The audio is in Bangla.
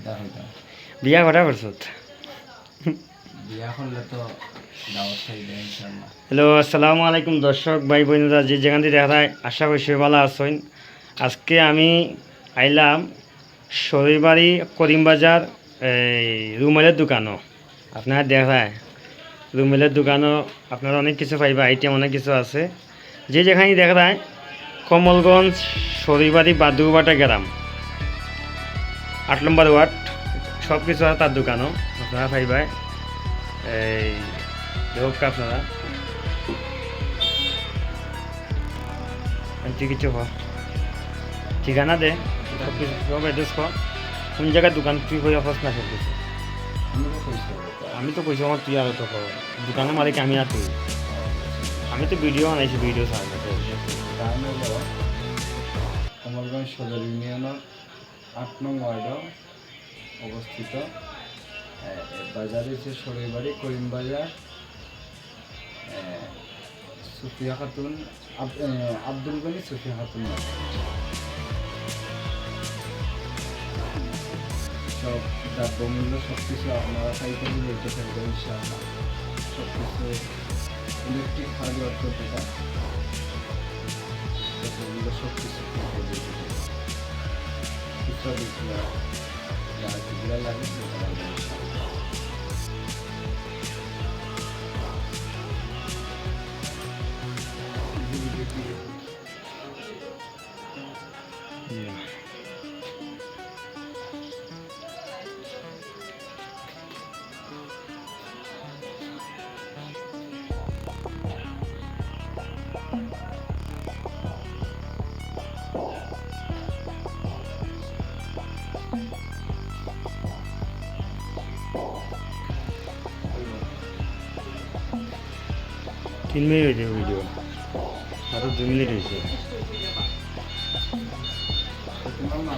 কিতা হইতাম বিয়া কটা করছত হ্যালো আসসালামু আলাইকুম দর্শক ভাই বোনেরা যে যেখান থেকে দেখা যায় আশা করি সবাই ভালো আছেন। আজকে আমি আইলাম শরীরবাড়ি করিমবাজার এই রুমেলের দোকানও। আপনারা দেখায় রুমেলের দোকানও আপনারা অনেক কিছু পাইবা আইটেম অনেক কিছু আছে। যে যেখানে দেখা যায় কমলগঞ্জ শরীরবাড়ি বাদুবাটা গ্রাম। আট নম্বর ওয়ার্ড সব কিছু আছে তার দোকানও। আপনারা পাইবাই এই হোক আপনারা। কিছু হ ঠিকানা দে সব কিছু সব অ্যাড্রেস কর। কোন জায়গায় দোকান তুই হয়ে হস না সব কিছু আমি তো কইছি আমার তুই আর তো কর দোকানের মালিক আমি আর তুই। আমি তো ভিডিও বানাইছি ভিডিও হলো কমলগঞ্জ সদর ইউনিয়নের আট নং ওয়ার্ডে অবস্থিত বাজার হচ্ছে সরইবাড়ি করিমবাজার সুফিয়া খাতুন আব্দুল গনি সুফিয়া খাতুন সব দ্রব্যমূল্য সব কিছু আপনারা খাইতে নিতে পারবেন, ইনশাআল্লাহ সব কিছু ইলেকট্রিক হার্ডওয়ার করতে সব কিছু। 这就是那个一百二十四克的那个 dinliyor diyor video. Hatta dinliyor diyor. Tamam mı?